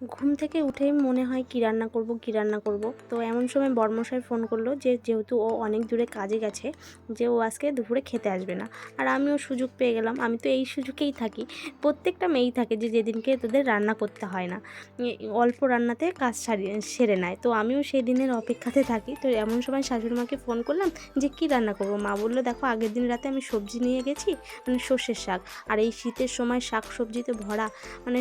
ঘুম থেকে উঠেই মনে হয় কী রান্না করব, কী রান্না করব। তো এমন সময় বর্মশাই ফোন করল যে যেহেতু ও অনেক দূরে কাজে গেছে, যে ও আজকে দুপুরে খেতে আসবে না। আর আমিও সুযোগ পেয়ে গেলাম, আমি তো এই সুযোগেই থাকি। প্রত্যেকটা মেয়েই থাকে যে যেদিনকে তোদের রান্না করতে হয় না। অল্প রান্নাতে কাজ সারিয়ে সেরে নেয়। তো আমিও সেই দিনের অপেক্ষাতে থাকি। তো এমন সময় শাশুড়ি মাকে ফোন করলাম যে কী রান্না করব? মা বলল, দেখো, আগের দিন রাতে আমি সবজি নিয়ে গেছি মানে সর্ষের শাক। আর এই শীতের সময় শাক সবজিতে ভরা মানে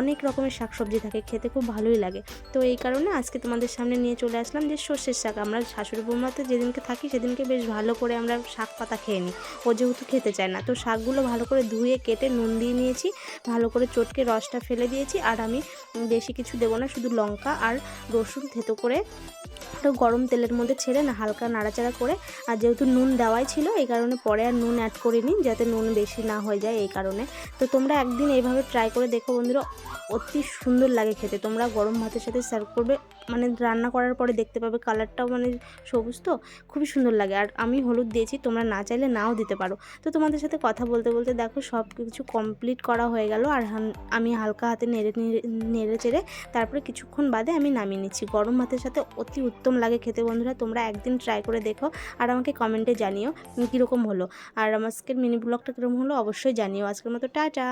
অনেক রকমের শাকসবজি থাকে, খেতে খুব ভালোই লাগে। তো এই কারণে আজকে তোমাদের সামনে নিয়ে চলে আসলাম যে সর্ষের শাক। আমরা শাশুড়ি বৌমাতে যেদিনকে থাকি সেদিনকে বেশ ভালো করে আমরা শাক পাতা খেয়ে নিই। ও যেহেতু খেতে চায় না। তো শাকগুলো ভালো করে ধুয়ে, কেটে, নুন দিয়ে নিয়েছি। ভালো করে চটকে রসটা ফেলে দিয়েছি। আর আমি বেশি কিছু দেবো না, শুধু লঙ্কা আর রসুন থেতো করে গরম তেলের মধ্যে ছেড়ে না, হালকা নাড়াচাড়া করে, আর যেহেতু নুন দেওয়াই ছিল, এই কারণে পরে আর নুন অ্যাড করিনি, যাতে নুন বেশি না হয়ে যায় এই কারণে। তো তোমরা একদিন এইভাবে ট্রাই করে দেখো বন্ধুরা। অতি সুন্দর লাগে খেতে। তোমরা গরম ভাতের সাথে সার্ভ করবে। মানে রান্না করার পরে দেখতে পাবে কালারটাও মানে সবুজ তো, খুবই সুন্দর লাগে। আর আমি হলুদ দিয়েছি, তোমরা না চাইলে নাও দিতে পারো। তো তোমাদের সাথে কথা বলতে বলতে দেখো সব কিছু কমপ্লিট করা হয়ে গেল। আর আমি হালকা হাতে নেড়ে নেড়ে চেড়ে তারপরে কিছুক্ষণ বাদে আমি নামিয়ে নিচ্ছি। গরম ভাতের সাথে অতি উত্তম লাগে খেতে বন্ধুরা। তোমরা একদিন ট্রাই করে দেখো আর আমাকে কমেন্টে জানিও কীরকম হলো। আর আমার আজকের মিনি ব্লগটা কীরকম হলো অবশ্যই জানিও। আজকের মতো টাটা।